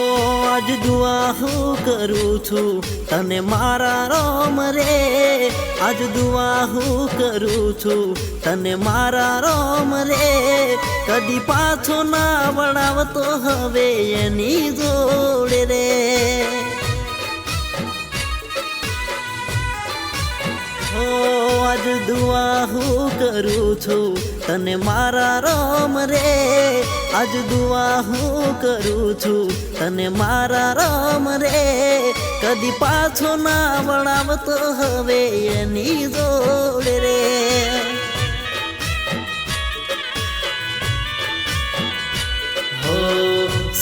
આજ દુઆ હું કરું છું, તને મારા રોમ રે. આજ દુઆ હું કરું છું, તને મારા રોમ રે. કદી પાછો ના વળાવતો હવે એની જોડે રે. હો આજ દુઆ હું કરું છું. તને મારા રામ રે. આજ દુઆ હું કરું છું. તને મારા રામ રે. કદી પાછો ના વળાવતો હવે એની જોડે રે.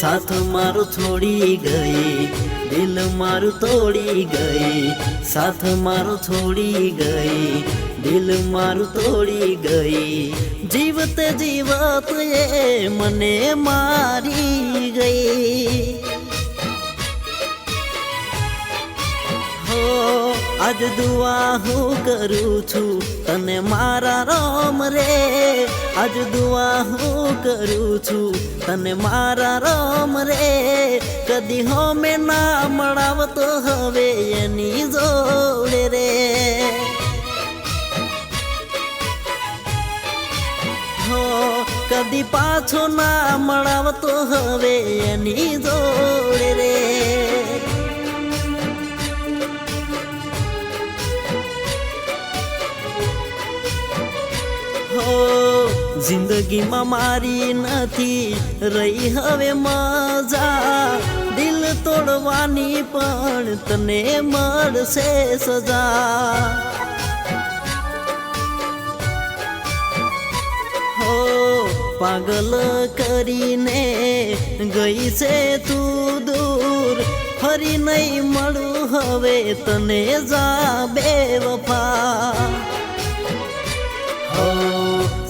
સાથ મારું છોડી ગઈ. દિલ મારું તોડી ગઈ, સાથ મારું છોડી ગઈ, દિલ મારું તોડી ગઈ. જીવતે જીવત એ મને મારી ગઈ. આજ દુઆ હું કરું છું. તને મારા રોમ રે. આજ દુઆ હું કરું છું. તને મારા રોમ રે. કદી હોમે ના મળાવતો હવે એની જોડે રે. હો, કદી પાછો ના મળાવતો હવે એની જોડે જિંદગીમાં મારી નથી રહી હવે મજા. દિલ તોડવાની પણ તને મળશે સજા. હો, પાગલ કરીને ગઈ છે તું દૂર. ફરી નહીં મળું હવે તને જા બે વફા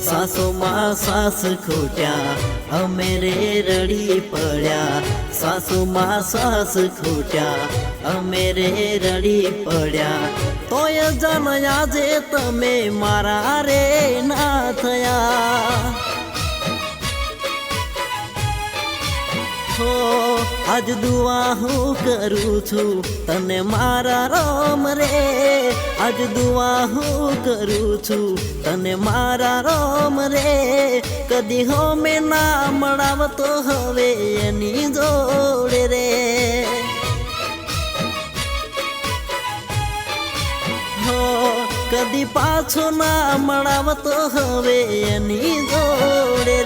સાસુમાં સાસ ખૂટ્યા, અમે રે રડી પડ્યા. સાસુમાં સાસ ખૂટ્યા, અમે રે રડી પડ્યા. તોય જન જે તમે મારા રે ના થયા. હો, આજ દુઆ હું કરું છું, તને મારા રોમ રે. આજ દુઆ હું કરું છું. તને મારા રોમ રે. કદી હો મેં ના મળાવતો હવે એની જોડે રે. હો, કદી પાછો ના મળાવતો હવે એની જોડે